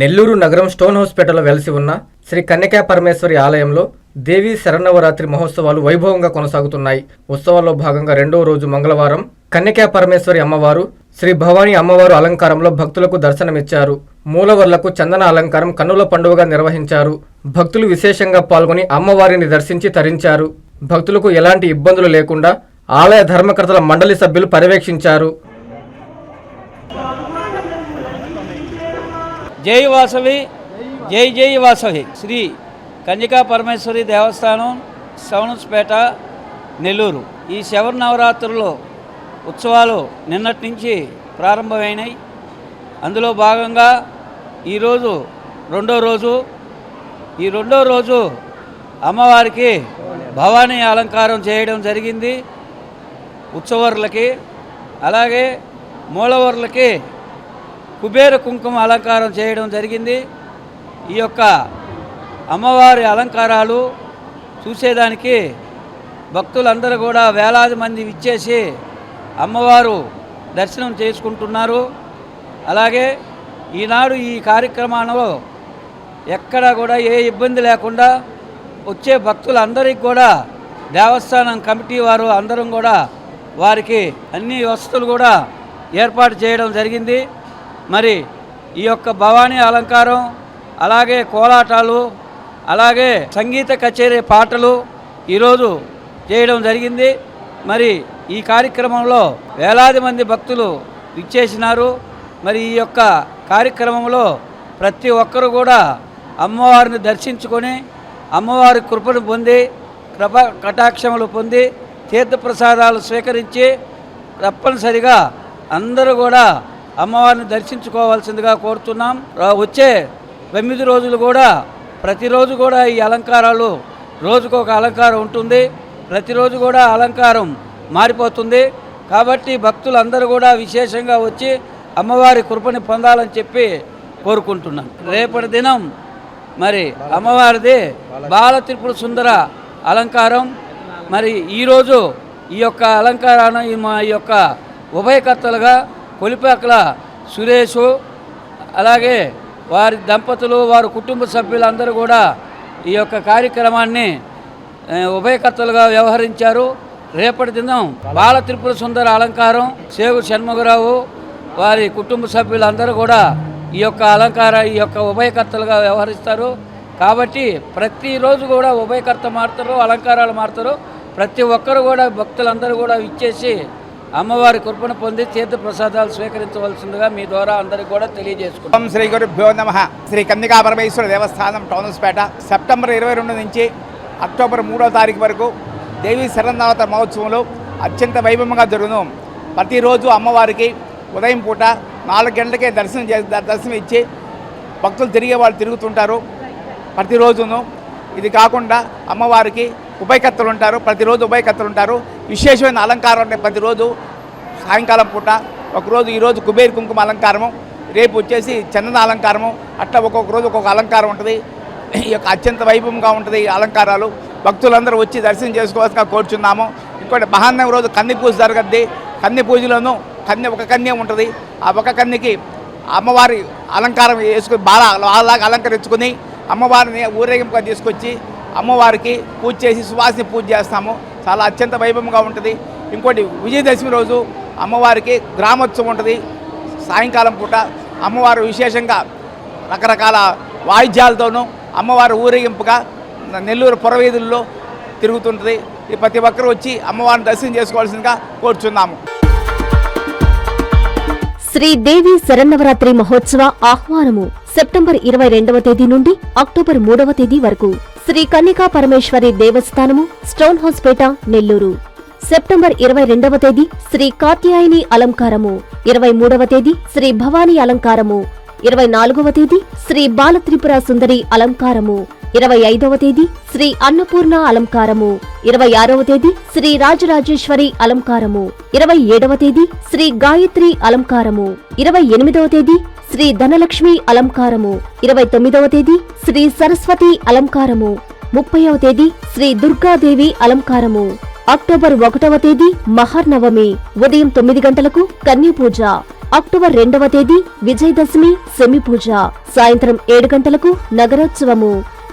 నెల్లూరు నగరం స్టోన్ హౌస్పేటలో వెలసి ఉన్న శ్రీ కన్యకా పరమేశ్వరి ఆలయంలో దేవి శరన్నవరాత్రి మహోత్సవాలు వైభవంగా కొనసాగుతున్నాయి. ఉత్సవాల్లో భాగంగా రెండవ రోజు మంగళవారం కన్యకా పరమేశ్వరి అమ్మవారు శ్రీ భవానీ అమ్మవారు అలంకారంలో భక్తులకు దర్శనమిచ్చారు. మూలవర్లకు చందన అలంకారం కన్నుల పండుగగా నిర్వహించారు. భక్తులు విశేషంగా పాల్గొని అమ్మవారిని దర్శించి తరించారు. భక్తులకు ఎలాంటి ఇబ్బందులు లేకుండా ఆలయ ధర్మకర్తల మండలి సభ్యులు పర్యవేక్షించారు. జై వాసవి జై జై వాసవి. శ్రీ కన్యకా పరమేశ్వరి దేవస్థానం సవణస్పేట నెల్లూరు. ఈ శవర నవరాత్రుల్లో ఉత్సవాలు నిన్నటి నుంచి ప్రారంభమైనాయి. అందులో భాగంగా ఈరోజు రెండో రోజు. ఈ రెండో రోజు అమ్మవారికి భవానీ అలంకారం చేయడం జరిగింది. ఉత్సవర్లకి అలాగే మూలవర్లకి కుబేర కుంకుమ అలంకారం చేయడం జరిగింది. ఈ యొక్క అమ్మవారి అలంకారాలు చూసేదానికి భక్తులందరూ కూడా వేలాది మంది విచ్చేసి అమ్మవారు దర్శనం చేసుకుంటున్నారు. అలాగే ఈనాడు ఈ కార్యక్రమంలో ఎక్కడ కూడా ఏ ఇబ్బంది లేకుండా వచ్చే భక్తులందరికీ కూడా దేవస్థానం కమిటీ వారు అందరం కూడా వారికి అన్ని వసతులు కూడా ఏర్పాటు చేయడం జరిగింది. మరి ఈ యొక్క భవానీ అలంకారం అలాగే కోలాటాలు అలాగే సంగీత కచేరీ పాటలు ఈరోజు చేయడం జరిగింది. మరి ఈ కార్యక్రమంలో వేలాది మంది భక్తులు విచ్చేసినారు. మరి ఈ యొక్క కార్యక్రమంలో ప్రతి ఒక్కరు కూడా అమ్మవారిని దర్శించుకొని అమ్మవారి కృపను పొంది కృప కటాక్షములు పొంది తీర్థప్రసాదాలు స్వీకరించి తప్పనిసరిగా అందరూ కూడా అమ్మవారిని దర్శించుకోవాల్సిందిగా కోరుతున్నాం. వచ్చే తొమ్మిది రోజులు కూడా ప్రతిరోజు కూడా ఈ అలంకారాలు రోజుకు ఒక అలంకారం ఉంటుంది. ప్రతిరోజు కూడా అలంకారం మారిపోతుంది. కాబట్టి భక్తులందరూ కూడా విశేషంగా వచ్చి అమ్మవారి కృపని పొందాలని చెప్పి కోరుకుంటున్నాం. రేపటి దినం మరి అమ్మవారిది బాల త్రిపుర సుందర అలంకారం. మరి ఈరోజు ఈ యొక్క అలంకారాన్ని మా ఈ యొక్క ఉభయకర్తలుగా కొలిపాకల సురేషు అలాగే వారి దంపతులు వారి కుటుంబ సభ్యులందరూ కూడా ఈ యొక్క కార్యక్రమాన్ని ఉభయకర్తలుగా వ్యవహరించారు. రేపటి దినం బాల త్రిపుర సుందర అలంకారం సేగు షణ్ముఖరావు వారి కుటుంబ సభ్యులందరూ కూడా ఈ యొక్క అలంకార ఈ యొక్క ఉభయకర్తలుగా వ్యవహరిస్తారు. కాబట్టి ప్రతిరోజు కూడా ఉభయకర్త మారుతారు అలంకారాలు మారుతారు. ప్రతి ఒక్కరు కూడా భక్తులందరూ కూడా ఇచ్చేసి అమ్మవారి కృపను పొంది తీర్థ ప్రసాదాలు స్వీకరించవలసిందిగా మీ ద్వారా అందరికీ కూడా తెలియజేసుకుంటాం శ్రీ గురుభ్యో నమ. శ్రీ కన్నికా పరమేశ్వర దేవస్థానం టౌన్స్పేట సెప్టెంబర్ ఇరవై రెండు నుంచి అక్టోబర్ మూడో తారీఖు వరకు దేవీ శరణావత మహోత్సవంలో అత్యంత వైభవంగా జరుగును. ప్రతిరోజు అమ్మవారికి ఉదయం పూట నాలుగు గంటలకే దర్శనం చే దర్శనం ఇచ్చి భక్తులు తిరిగే వాళ్ళు తిరుగుతుంటారు. ప్రతిరోజును ఇది కాకుండా అమ్మవారికి ఉభయకర్తలు ఉంటారు ప్రతిరోజు ఉభయకర్తలు ఉంటారు. విశేషమైన అలంకారం ఉంటాయి ప్రతిరోజు సాయంకాలం పూట ఒకరోజు ఈరోజు కుబేర్ కుంకుమ అలంకారము రేపు వచ్చేసి చందన అలంకారము అట్లా ఒక్కొక్క రోజు ఒక్కొక్క అలంకారం ఉంటుంది. ఈ యొక్క అత్యంత వైభవంగా ఉంటుంది ఈ అలంకారాలు. భక్తులందరూ వచ్చి దర్శనం చేసుకోవాల్సిన కోరుచున్నాము. ఇంకోటి మహాన్నం రోజు కన్ని పూజ జరగద్ది. కన్ని పూజలోనూ కన్య ఒక కన్య ఉంటుంది. ఆ ఒక కన్యకి అమ్మవారి అలంకారం వేసుకుని బాగా అలాగా అలంకరించుకుని అమ్మవారిని ఊరేగింపుగా తీసుకొచ్చి అమ్మవారికి పూజ చేసి సువాసిని పూజ చేస్తాము. చాలా అత్యంత వైభవంగా ఉంటుంది. ఇంకోటి విజయదశమి రోజు అమ్మవారికి గ్రామోత్సవం ఉంటుంది. సాయంకాలం పూట అమ్మవారు విశేషంగా రకరకాల వాయిద్యాలతోనూ అమ్మవారు ఊరేగింపుగా నెల్లూరు పురవీధుల్లో తిరుగుతుంటుంది. ఈ ప్రతి ఒక్కరు వచ్చి అమ్మవారిని దర్శనం చేసుకోవాల్సిందిగా కోరుచున్నాము. శ్రీదేవి శరన్నవరాత్రి మహోత్సవ ఆహ్వానము సెప్టెంబర్ ఇరవై రెండవ తేదీ నుండి అక్టోబర్ మూడవ తేదీ వరకు. శ్రీ కన్నికా పరమేశ్వరి దేవస్థానము స్టోన్ హౌస్పేట నెల్లూరు. సెప్టెంబర్ ఇరవై రెండవ తేదీ శ్రీ కాత్యాయని అలంకారము ఇరవై మూడవ తేదీ శ్రీ భవానీ అలంకారము ఇరవై నాలుగవ తేదీ శ్రీ బాలత్రిపుర సుందరి అలంకారము ఇరవై ఐదవ తేదీ శ్రీ అన్నపూర్ణ అలంకారము ఇరవై ఆరవ తేదీ శ్రీ రాజరాజేశ్వరి అలంకారము ఇరవై ఏడవ తేదీ శ్రీ గాయత్రి అలంకారము ఇరవై ఎనిమిదవ తేదీ శ్రీ ధనలక్ష్మి అలంకారము. ఇరవై తొమ్మిదవ తేదీ శ్రీ సరస్వతి అలంకారము. ముప్పైవ తేదీ శ్రీ దుర్గాదేవి అలంకారము. అక్టోబర్ ఒకటవ తేదీ మహానవమి ఉదయం తొమ్మిది గంటలకు కన్యపూజ. అక్టోబర్ రెండవ తేదీ విజయదశమి సెమి పూజ సాయంత్రం ఏడు గంటలకు నగరోత్సవము.